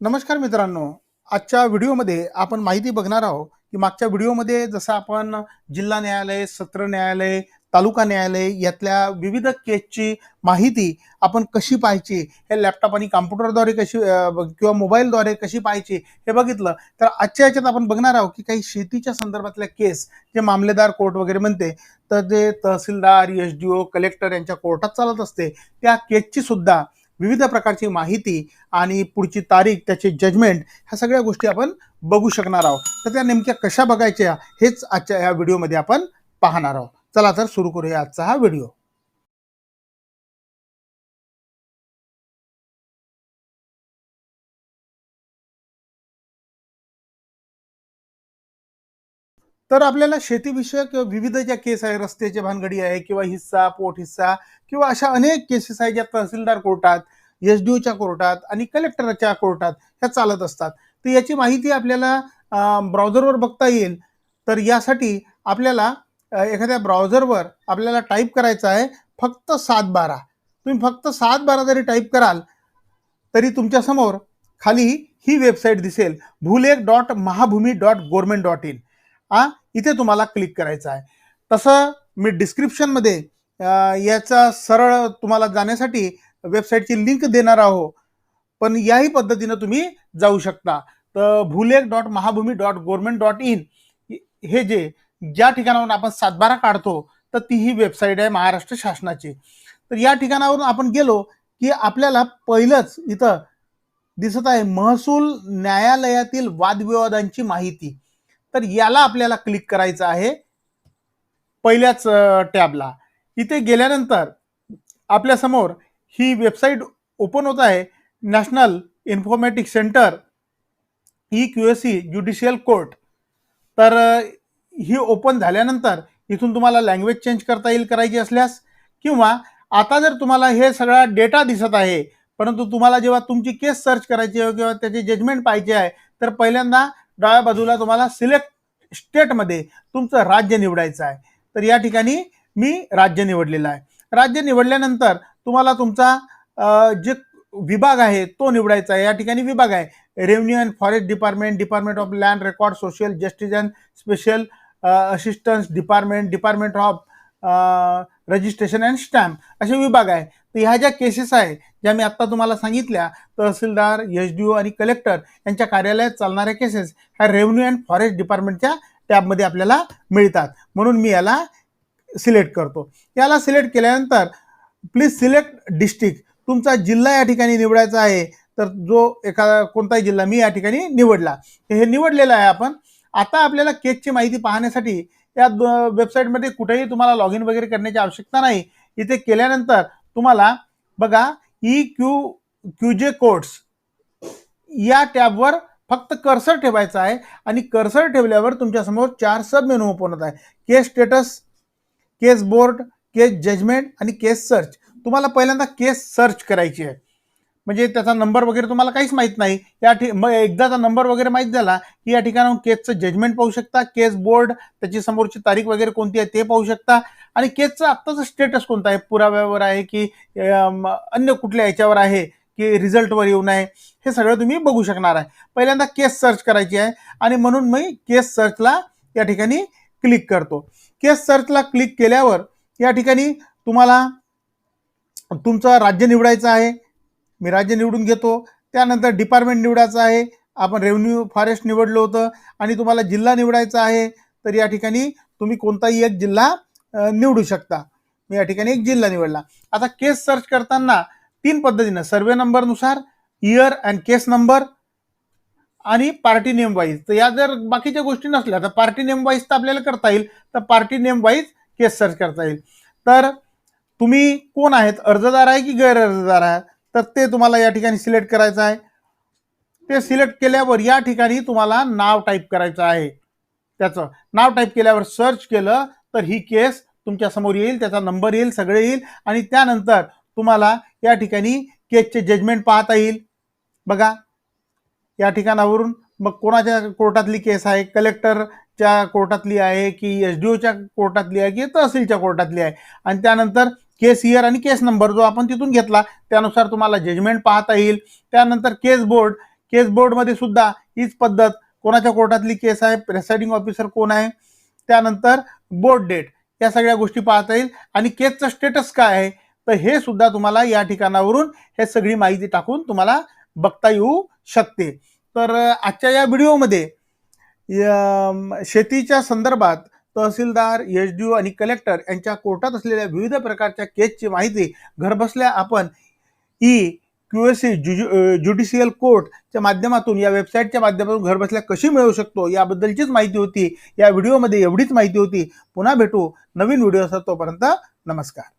नमस्कार मित्रांनो. आजच्या व्हिडिओमध्ये आपण माहिती बघणार आहोत की मागच्या व्हिडिओमध्ये जसं आपण जिल्हा न्यायालय सत्र न्यायालय तालुका न्यायालय यातल्या विविध केसची माहिती आपण कशी पाहायची हे लॅपटॉप आणि कॉम्प्युटरद्वारे कशी किंवा मोबाईलद्वारे कशी पाहायची हे बघितलं. तर आजच्या याच्यात आपण बघणार आहोत की काही शेतीच्या संदर्भातल्या केस जे मामलेदार कोर्ट वगैरे म्हणते तर जे तहसीलदार एस डी ओ कलेक्टर यांच्या कोर्टात चालत असते त्या केसची सुद्धा विविध प्रकारची माहिती आणि पुढची तारीख त्याचे जजमेंट ह्या सगळ्या गोष्टी आपण बघू शकणार आहोत. तर त्या नेमक्या कशा बघायच्या हेच आजच्या या व्हिडिओमध्ये आपण पाहणार आहोत. चला तर सुरू करूया आजचा हा व्हिडिओ तर आपल्याला शेतीविषयक विविध ज्या केस आहे रस्त्याची भानगडी आहे किंवा हिस्सा पोट हिस्सा किंवा अशा अनेक केसेस आहेत ज्या तहसीलदार कोर्टात एस डी ओच्या कोर्टात आणि कलेक्टरच्या कोर्टात ह्या चालत असतात. तर याची माहिती आपल्याला ब्राउझरवर बघता येईल. तर यासाठी आपल्याला एखाद्या ब्राउझरवर आपल्याला टाईप करायचं आहे फक्त सात बारा तुम्ही फक्त सात बारा जरी टाईप कराल तरी तुमच्यासमोर खाली ही वेबसाईट दिसेल. Bhulekh dot Mahabhumi dot government dot in. हा? इथे तुम्हाला क्लिक करायचं आहे. तसं मी डिस्क्रिप्शनमध्ये याचा सरळ तुम्हाला जाण्यासाठी वेबसाईटची लिंक देणार आहो पण याही पद्धतीनं तुम्ही जाऊ शकता. तर Bhulekh dot Mahabhumi dot government dot in हे जे ज्या ठिकाणावरून आपण सातबारा काढतो तर ती ही वेबसाईट आहे महाराष्ट्र शासनाची. तर या ठिकाणावरून आपण गेलो की आपल्याला पहिलंच इथं दिसत आहे महसूल न्यायालयातील वादविवादांची माहिती. तर याला आपल्याला क्लिक करायचं आहे पहिल्याच टॅबला. इथे गेल्यानंतर आपल्यासमोर ही वेबसाईट ओपन होत आहे. National informatic centre E Q S C judicial court तर ही ओपन झाल्यानंतर इथून तुम्हाला लँग्वेज चेंज करता येईल करायची असल्यास किंवा आता जर तुम्हाला हे सगळा डेटा दिसत आहे परंतु तुम्हाला जेव्हा तुमची केस सर्च करायची आहे किंवा त्याचे जजमेंट पाहिजे आहे तर पहिल्यांदा डाव्या बाजूला तुम्हाला सिलेक्ट स्टेटमध्ये तुमचं राज्य निवडायचं आहे. तर या ठिकाणी मी राज्य निवडलेलं आहे. राज्य निवडल्यानंतर तुम्हाला तुमचा जे विभाग आहे तो निवडायचा आहे. या ठिकाणी विभाग आहे. Revenue and forest department department of land record social justice and special assistance department department of registration and stamp असे विभाग आहे. तर ह्या ज्या केसेस आहे ज्या मी आत्ता तुम्हाला सांगितल्या तहसीलदार एस डी ओ आणि कलेक्टर यांच्या कार्यालयात चालणाऱ्या केसेस ह्या रेव्हन्यू अँड फॉरेस्ट डिपार्टमेंटच्या टॅबमध्ये आपल्याला मिळतात. म्हणून मी याला सिलेक्ट करतो. याला सिलेक्ट केल्यानंतर प्लीज सिलेक्ट डिस्ट्रिक्ट तुमचा जिल्हा या ठिकाणी निवडायचा आहे तर जो एखादा कोणताही जिल्हा मी या ठिकाणी निवडला. हे निवडलेलं आहे आपण. आता आपल्याला केसची माहिती पाहण्यासाठी या वेबसाईटमध्ये कुठेही तुम्हाला लॉग इन वगैरे करण्याची आवश्यकता नाही. इथे केल्यानंतर तुम्हाला बघा E Q Q J codes या टॅबवर फक्त कर्सर ठेवायचा आहे आणि कर्सर ठेवल्यावर तुमच्यासमोर चार सब मेनू ओपन होत आहे case status case board case judgement आणि केस सर्च तुम्हाला पहिल्यांदा केस सर्च करायची आहे. म्हणजे त्याचा नंबर वगैरे तुम्हाला काहीच माहीत नाही. या ठि मग एकदाचा नंबर वगैरे माहीत झाला की या ठिकाणाहून केसचं जजमेंट पाहू शकता. केस बोर्ड त्याची समोरची तारीख वगैरे कोणती आहे ते पाहू शकता. आणि केसचं आत्ताचं स्टेटस कोणतं आहे? पुराव्यावर आहे की अन्य कुठल्या याच्यावर आहे की रिझल्टवर येऊ नये? हे सगळं तुम्ही बघू शकणार आहे. पहिल्यांदा केस सर्च करायची आहे. आणि म्हणून मी केस सर्चला या ठिकाणी क्लिक करतो. केस सर्चला क्लिक केल्यावर या ठिकाणी तुम्हाला तुमचं राज्य निवडायचं आहे. मी राज्य निवडून घेतो. त्यानंतर डिपार्टमेंट निवडायचं आहे. आपण रेव्हन्यू फॉरेस्ट निवडलं होतं आणि तुम्हाला जिल्हा निवडायचा आहे. तर या ठिकाणी तुम्ही कोणताही एक जिल्हा निवडू शकता. मी या ठिकाणी एक जिल्हा निवडला. आता केस सर्च करताना तीन पद्धतीनं सर्वे नंबरनुसार इयर अँड केस नंबर आणि पार्टी नेम वाईज तर या जर बाकीच्या गोष्टी नसल्या तर पार्टी नेम वाईज तर आपल्याला करता येईल. तर party name wise case search करता येईल. तर तुम्ही कोण आहेत? अर्जदार आहे की गैर अर्जदार आहे? तर ते तुम्हाला या ठिकाणी सिलेक्ट करायचं आहे. ते सिलेक्ट केल्यावर या ठिकाणी तुम्हाला नाव टाईप करायचं आहे. त्याचं नाव टाईप केल्यावर सर्च केलं तर ही केस तुमच्यासमोर येईल त्याचा नंबर येईल सगळे येईल आणि त्यानंतर तुम्हाला या ठिकाणी केसचे जजमेंट पाहता येईल. बघा या ठिकाणावरून मग कोणाच्या कोर्टातली केस आहे? कलेक्टरच्या कोर्टातली आहे की एस डी ओच्या कोर्टातली आहे की तहसीलच्या कोर्टातली आहे? आणि त्यानंतर केस इयर आणि केस नंबर जो आपण तिथून घेतला त्यानुसार तुम्हाला जजमेंट पाहता येईल. त्यानंतर केस बोर्ड केस बोर्डमध्ये सुद्धा हीच पद्धत कोणाच्या कोर्टातली केस आहे प्रेसाइडिंग ऑफिसर कोण आहे त्यानंतर बोर्ड डेट या सगळ्या गोष्टी पाहता येईल. आणि केसचं स्टेटस काय आहे तर हे सुद्धा तुम्हाला या ठिकाणावरून हे सगळी माहिती टाकून तुम्हाला बघता येऊ शकते. तर आजच्या या व्हिडिओमध्ये या- शेतीच्या संदर्भात तहसीलदार एस डी ओ आणि कलेक्टर यांच्या कोर्टात असलेल्या विविध प्रकारच्या केसची माहिती घरबसल्या आपण E Q S C judicial कोर्टच्या माध्यमातून या वेबसाईटच्या माध्यमातून घरबसल्या कशी मिळवू शकतो याबद्दलचीच माहिती होती. या व्हिडिओमध्ये एवढीच माहिती होती. पुन्हा भेटू नवीन व्हिडिओ तोपर्यंत नमस्कार.